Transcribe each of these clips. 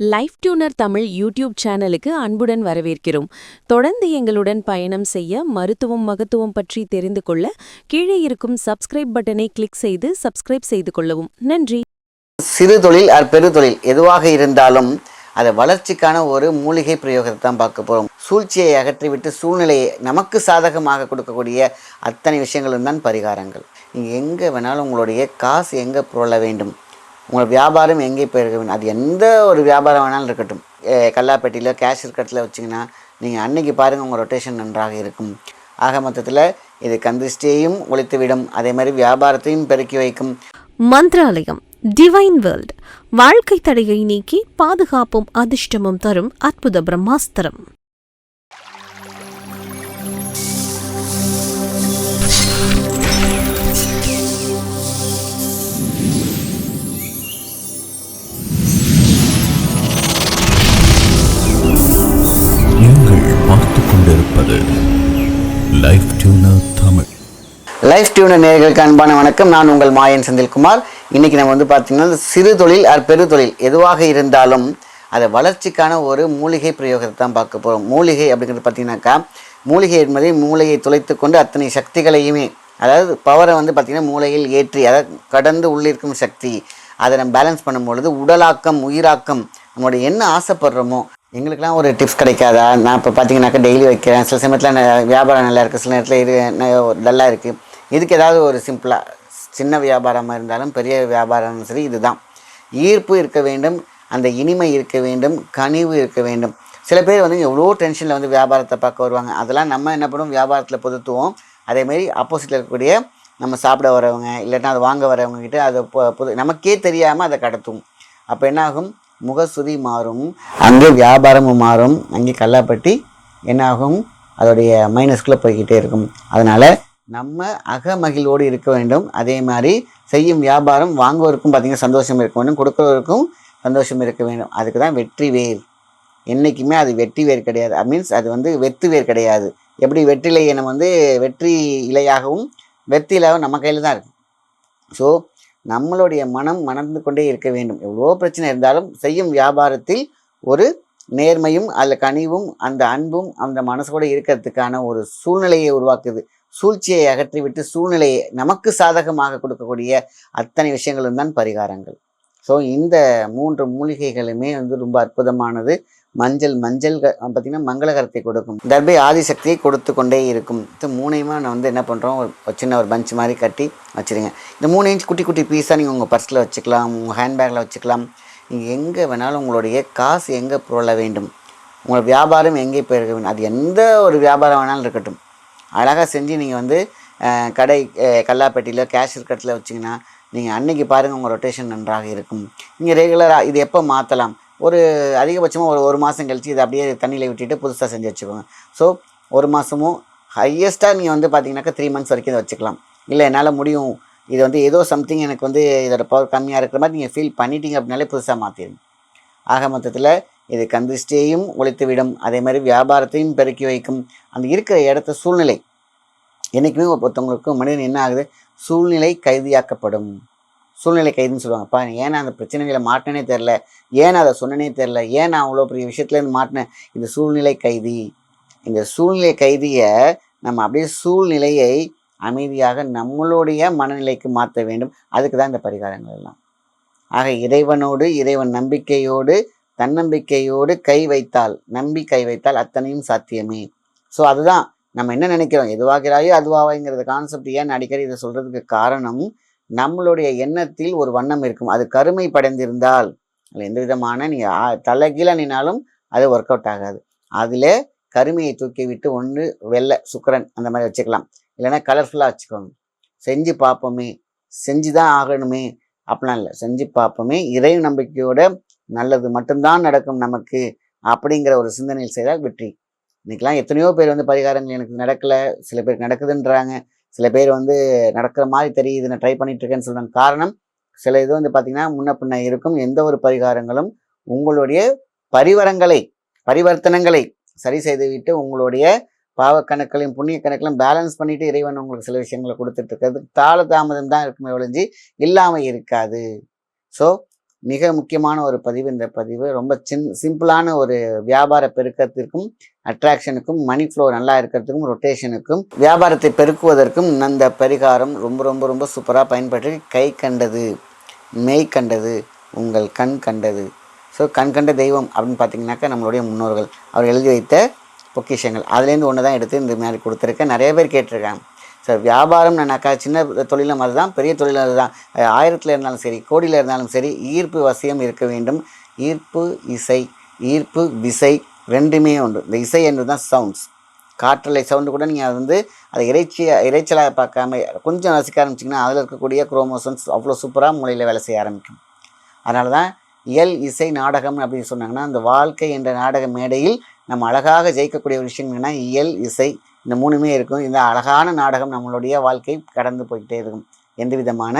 Life tuner Tamil YouTube சேனலுக்கு அன்புடன் வரவேற்கிறோம். தொடர்ந்து எங்களுடன் பயணம் செய்ய மருத்துவம் மகத்துவம் பற்றி தெரிந்து கொள்ள கீழே இருக்கும் சப்ஸ்கிரைப் பட்டனை கிளிக் செய்து சப்ஸ்கிரைப் செய்து கொள்ளவும். நன்றி. சிறு தொழில் அது பெருதொழில் எதுவாக இருந்தாலும் அதை வளர்ச்சிக்கான ஒரு மூலிகை பிரயோகத்தை தான் பார்க்க போகிறோம் சூழ்ச்சியை அகற்றிவிட்டு சூழ்நிலையை நமக்கு சாதகமாக கொடுக்கக்கூடிய அத்தனை விஷயங்களும் தான் பரிகாரங்கள். நீங்கள் எங்கே வேணாலும் உங்களுடைய காசு எங்கே புரள வேண்டும்? உங்கள் வியாபாரம் எங்கே போயிருக்க வேணும் அது எந்த ஒரு வியாபாரம் வேணாலும் இருக்கட்டும். அஹ் கல்லாப்பெட்டியில் கேஷ் இருக்கட்டில் வச்சிங்கன்னா நீங்கள் அன்னைக்கு பாருங்கள் உங்கள் ரொட்டேஷன் நன்றாக இருக்கும். ஆக மொத்தத்தில் இது கந்திஷ்டியையும் ஒழித்துவிடும். அதே மாதிரி வியாபாரத்தையும் பெருக்கி வைக்கும். மந்திராலயம் டிவைன் வேர்ல்ட் வாழ்க்கை தடையை நீக்கி பாதுகாப்பும் அதிர்ஷ்டமும் தரும் அற்புத பிரம்மாஸ்திரம். லைஃப் நேர்களுக்கு அன்பான வணக்கம். நான் உங்கள் மாயன் செந்தில்குமார். இன்னைக்கு நம்ம வந்து பார்த்தீங்கன்னா சிறு தொழில் அது பெருதொழில் எதுவாக இருந்தாலும் அதை வளர்ச்சிக்கான ஒரு மூலிகை பிரயோகத்தை தான் பார்க்க போகிறோம் மூலிகை அப்படிங்கிறது பார்த்தீங்கன்னாக்கா மூலிகை என்பதை மூளையை துளைத்து கொண்டு அத்தனை சக்திகளையுமே அதாவது பவரை வந்து பார்த்திங்கன்னா மூளையில் ஏற்றி அதாவது கடந்து உள்ளிருக்கும் சக்தி அதை நம்ம பேலன்ஸ் பண்ணும்பொழுது உடலாக்கம் உயிராக்கம் நம்மளுடைய என்ன ஆசைப்படுறோமோ எங்களுக்கெல்லாம் ஒரு டிப்ஸ் கிடைக்காதா? நான் இப்போ பார்த்தீங்கன்னாக்கா டெய்லி வைக்கிறேன். சில சமயத்தில் வியாபாரம் நல்லா இருக்குது சில நேரத்தில் இது டல்லாக இருக்குது இதுக்கு ஏதாவது ஒரு சிம்பிளாக சின்ன வியாபாரமாக இருந்தாலும் பெரிய வியாபாரம் சரி இதுதான். ஈர்ப்பு இருக்க வேண்டும் அந்த இனிமை இருக்க வேண்டும் கனிவு இருக்க வேண்டும். சில பேர் வந்து எவ்வளோ டென்ஷனில் வந்து வியாபாரத்தை பார்க்க வருவாங்க. அதெல்லாம் நம்ம என்ன பண்ணுவோம்? வியாபாரத்தில் பொதுத்துவோம். அதேமாரி ஆப்போசிட்டில் இருக்கக்கூடிய நம்ம சாப்பிட வரவங்க இல்லைன்னா அதை வாங்க வரவங்க கிட்ட அதை புது நமக்கே தெரியாமல் அதை கடத்துவோம். அப்போ என்னாகும்? முகசுதி மாறும். அங்கே வியாபாரமும் மாறும். அங்கே கல்லாப்பட்டி என்னாகும்? அதோடைய மைனஸ்குள்ளே போய்கிட்டே இருக்கும். அதனால் நம்ம அகமகிழ்வோடு இருக்க வேண்டும். அதே மாதிரி செய்யும் வியாபாரம் வாங்குவதற்கும் பார்த்திங்கன்னா சந்தோஷம் இருக்க வேண்டும் கொடுக்குறவருக்கும் சந்தோஷம் இருக்க வேண்டும். அதுக்கு தான் வெற்றி வேர். என்றைக்குமே அது வெற்றி வேர் கிடையாது. மீன்ஸ் அது வந்து வெத்து வேர் கிடையாது. எப்படி வெற்றிலையை நம்ம வந்து வெற்றி இலையாகவும் வெற்றி நம்ம கையில் தான் இருக்கும் ஸோ நம்மளுடைய மனம் மணந்து கொண்டே இருக்க வேண்டும். எவ்வளோ பிரச்சனை இருந்தாலும் செய்யும் வியாபாரத்தில் ஒரு நேர்மையும் அதில் கனிவும் அந்த அன்பும் அந்த மனசோட இருக்கிறதுக்கான ஒரு சூழ்நிலையை உருவாக்குது. சூழ்ச்சியை அகற்றிவிட்டு சூழ்நிலையை நமக்கு சாதகமாக கொடுக்கக்கூடிய அத்தனை விஷயங்களும் தான் பரிகாரங்கள். ஸோ இந்த மூன்று மூலிகைகளுமே வந்து ரொம்ப அற்புதமானது. மஞ்சள் மஞ்சள் பார்த்திங்கன்னா பார்த்தீங்கன்னா மங்களகரத்தை கொடுக்கும். தர்பை ஆதிசக்தியை கொடுத்து கொண்டே இருக்கும். இது மூணையுமே நான் வந்து என்ன பண்ணுறோம் ஒரு சின்ன ஒரு பஞ்ச் மாதிரி கட்டி வச்சுருங்க. இந்த மூணு இன்ச் குட்டி குட்டி பீஸாக நீங்கள் உங்கள் பர்ஸில் வச்சுக்கலாம் உங்கள் ஹேண்ட்பேக்கில் வச்சுக்கலாம். நீங்கள் எங்கே வேணாலும் உங்களுடைய காசு எங்கே புரள வேண்டும்? உங்கள் வியாபாரம் எங்கே போயிருக்க வேண்டும்? அது எந்த ஒரு வியாபாரம் வேணாலும் இருக்கட்டும். அழகாக செஞ்சு நீங்கள் வந்து கடை அஹ், கல்லாப்பெட்டியில் கட்டில் வச்சிங்கன்னா நீங்கள் அன்றைக்கி பாருங்கள் உங்கள் ரொட்டேஷன் நன்றாக இருக்கும். நீங்கள் ரெகுலராக இது எப்போ மாற்றலாம் ஒரு அதிகபட்சமாக ஒரு ஒரு மாதம் கழித்து இதை அப்படியே தண்ணியில் விட்டுட்டு புதுசாக செஞ்சு வச்சுக்கோங்க. ஸோ ஒரு மாதமும் ஹையஸ்ட்டாக நீங்கள் வந்து பார்த்தீங்கன்னாக்கா த்ரீ மந்த்ஸ் வரைக்கும் இதை வச்சுக்கலாம். இல்லை என்னால் முடியும். இது வந்து ஏதோ சம்திங் எனக்கு வந்து இதோட பவர் கம்மியாக இருக்கிற மாதிரி நீங்கள் ஃபீல் பண்ணிட்டீங்க அப்படின்னாலே புதுசாக மாற்றிடுங்க ஆக மொத்தத்தில் இது கந்திஷ்டியையும் ஒழித்துவிடும். அதே மாதிரி வியாபாரத்தையும் பெருக்கி வைக்கும். அந்த இருக்கிற இடத்த சூழ்நிலை. என்றைக்குமே ஒருத்தவங்களுக்கு மனிதன் என்ன ஆகுது? சூழ்நிலை கைதியாக்கப்படும். சூழ்நிலை கைதுன்னு சொல்லுவாங்கப்பா ஏன்னா அந்த பிரச்சனைகளை மாட்டினே தெரில ஏன் அதை சொன்னனே தெரில ஏன் நான் அவ்வளோ பெரிய விஷயத்துலேருந்து மாட்டினேன்? இந்த சூழ்நிலை கைதி. இந்த சூழ்நிலை கைதியை நம்ம அப்படியே சூழ்நிலையை அமைதியாக நம்மளுடைய மனநிலைக்கு மாற்ற வேண்டும். அதுக்கு தான் இந்த பரிகாரங்கள் எல்லாம். ஆக இறைவனோடு இறைவன் நம்பிக்கையோடு தன்னம்பிக்கையோடு கை வைத்தால் நம்பி கை வைத்தால் அத்தனையும் சாத்தியமே. ஸோ அதுதான் நம்ம என்ன நினைக்கிறோம்? எதுவாகிறாயோ அதுவாவைங்கிறது கான்செப்ட் ஏன் அடிக்கடி இதை சொல்கிறதுக்கு காரணம் நம்மளுடைய எண்ணத்தில் ஒரு வண்ணம் இருக்கும். அது கருமை படைந்திருந்தால் அதில் எந்த விதமான நீ தலைகீழ நின்னாலும் அது ஒர்க் அவுட் ஆகாது. அதில் கருமையை தூக்கி விட்டு ஒன்று வெள்ளை சுக்கரன் அந்த மாதிரி வச்சுக்கலாம். இல்லைன்னா கலர்ஃபுல்லாக வச்சுக்கோங்க. செஞ்சு பார்ப்போமே. செஞ்சு தான் ஆகணுமே. அப்படிலாம் இல்லை. செஞ்சு பார்ப்போமே. இறை நம்பிக்கையோட நல்லது மட்டும்தான் நடக்கும் நமக்கு அப்படிங்கிற ஒரு சிந்தனையில் செய்தால் வெற்றி. இன்னைக்கெல்லாம் எத்தனையோ பேர் வந்து பரிகாரங்கள் எனக்கு நடக்கலை சில பேருக்கு நடக்குதுன்றாங்க சில பேர் வந்து நடக்கிற மாதிரி தெரியுது நான் ட்ரை பண்ணிகிட்டு இருக்கேன்னு சொல்றாங்க. காரணம் சில இது வந்து பார்த்திங்கன்னா முன்ன பின்ன இருக்கும் எந்த ஒரு பரிகாரங்களும் உங்களுடைய பரிவரங்களை பரிவர்த்தனங்களை சரி செய்துவிட்டு உங்களுடைய பாவ புண்ணிய கணக்கிலும் பேலன்ஸ் பண்ணிட்டு இறைவன் உங்களுக்கு சில விஷயங்களை கொடுத்துட்டு இருக்கிறது. தாள தாமதம் தான் இருக்குமே ஒழிஞ்சு இல்லாமல் இருக்காது. ஸோ மிக முக்கியமான ஒரு பதிவு இந்த பதிவு. ரொம்ப சின் சிம்பிளான ஒரு வியாபார பெருக்கத்திற்கும் அட்ராக்ஷனுக்கும் மணி ஃப்ளோ நல்லா இருக்கிறதுக்கும் ரொட்டேஷனுக்கும் வியாபாரத்தை பெருக்குவதற்கும் இந்த பரிகாரம் ரொம்ப ரொம்ப ரொம்ப சூப்பராக பயன்பட்டு கை கண்டது மெய் கண்டது உங்கள் கண் கண்டது. ஸோ கண் கண்ட தெய்வம் அப்படின்னு பார்த்தீங்கன்னாக்கா நம்மளுடைய முன்னோர்கள். அவர் எழுதி வைத்த பொக்கிஷங்கள். அதுலேருந்து ஒன்று தான் எடுத்து இந்த மாதிரி கொடுத்துருக்கேன். நிறைய பேர் கேட்டிருக்காங்க. சார் வியாபாரம் வியாபாரம்னாக்கா சின்ன தொழிலும் அதுதான் பெரிய தொழிலும் அதுதான். ஆயிரத்தில் இருந்தாலும் சரி கோடியில் இருந்தாலும் சரி ஈர்ப்பு வசியம் இருக்க வேண்டும். ஈர்ப்பு இசை ஈர்ப்பு விசை ரெண்டுமே உண்டு. இந்த இசை என்பது தான் சவுண்ட்ஸ் காற்றலை சவுண்டு கூட நீங்கள் அது வந்து அதை இறைச்சியாக இறைச்சலாக பார்க்காம கொஞ்சம் ரசிக்க ஆரம்பிச்சிங்கன்னா அதில் இருக்கக்கூடிய குரோமோசன்ஸ் அவ்வளோ சூப்பராக மூளையில் வேலை செய்ய ஆரம்பிக்கும். அதனால தான் இயல் இசை நாடகம் அப்படின்னு சொன்னாங்கன்னா அந்த வாழ்க்கை என்ற நாடக மேடையில் நம்ம அழகாக ஜெயிக்கக்கூடிய ஒரு விஷயம் என்னென்னா இயல் இசை இந்த மூணுமே இருக்கும். இந்த அழகான நாடகம் நம்மளுடைய வாழ்க்கை கடந்து போய்கிட்டே இருக்கும். எந்த விதமான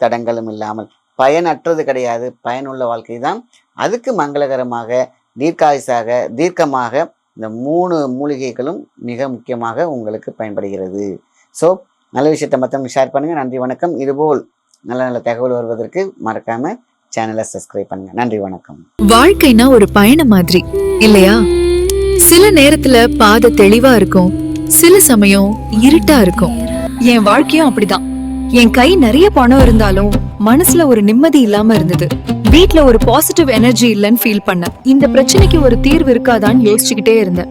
தடங்களும் இல்லாமல். பயனற்றது கிடையாது. பயனுள்ள வாழ்க்கை தான். அதுக்கு மங்களகரமாக தீர்க்காயுசாக தீர்க்கமாக இந்த மூணு மூலிகைகளும் மிக முக்கியமாக உங்களுக்கு பயன்படுகிறது. ஸோ நல்ல விஷயத்தை மற்றவங்க ஷேர் பண்ணுங்கள் நன்றி வணக்கம். இதுபோல் நல்ல நல்ல தகவல் வருவதற்கு மறக்காமல் சேனலை சப்ஸ்கிரைப் பண்ணுங்கள் நன்றி வணக்கம். வாழ்க்கைனா ஒரு பயணம் மாதிரி. இல்லையா? சில நேரத்துல பாதை தெளிவா இருக்கும். சில சமயம் இருட்டா இருக்கும். என் வாழ்க்கையும் அப்படிதான். என் கை நிறைய பணம் இருந்தாலும் மனசுல ஒரு நிம்மதி இல்லாம இருந்தது. வீட்ல ஒரு பாசிட்டிவ் எனர்ஜி இல்லைன்னு ஃபீல் பண்ணேன். இந்த பிரச்சனைக்கு ஒரு தீர்வு இருக்காதான்னு யோசிச்சுக்கிட்டே இருந்தேன்.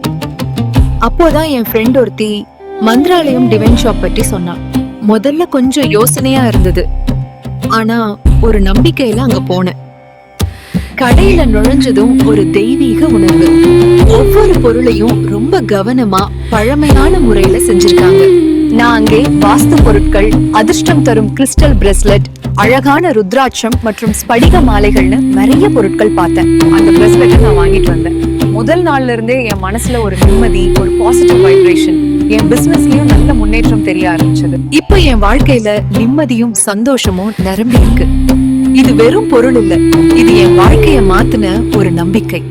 அப்போதான் என் ஃப்ரெண்ட் ஒருத்தி மந்திராலயம் டிவைன் ஷாப் பற்றி சொன்னான் முதல்ல கொஞ்சம் யோசனையா இருந்தது. ஆனா ஒரு நம்பிக்கையில அங்க போனேன். கடையில நுழைஞ்சதும் ஒரு தெய்வீக உணர்வு. ஒவ்வொரு பொருளையும் ரொம்ப கவனமா பழமையான முறையில செஞ்சிருக்காங்க. நான் அங்கே வாஸ்து பொருட்கள் அதிர்ஷ்டம் தரும் கிறிஸ்டல் பிரஸ்லெட் அழகான ருத்ராட்சம் மற்றும் ஸ்படிக மாலைகள்னு நிறைய பொருட்கள் பார்த்தேன். அந்த பிரஸ்லெட்டை நான் வாங்கிட்டு வந்தேன். முதல் நாள்ல இருந்தே என் மனசுல ஒரு நிம்மதி ஒரு பாசிட்டிவ் வைப்ரேஷன் என் பிசினஸ்லயும் நல்ல முன்னேற்றம் தெரிய ஆரம்பிச்சது. இப்போ என் வாழ்க்கையில நிம்மதியும் சந்தோஷமும் நிரம்பி இருக்கு வெறும் பொருள் இல்ல. இது என் வாழ்க்கைய மாத்தின ஒரு நம்பிக்கை.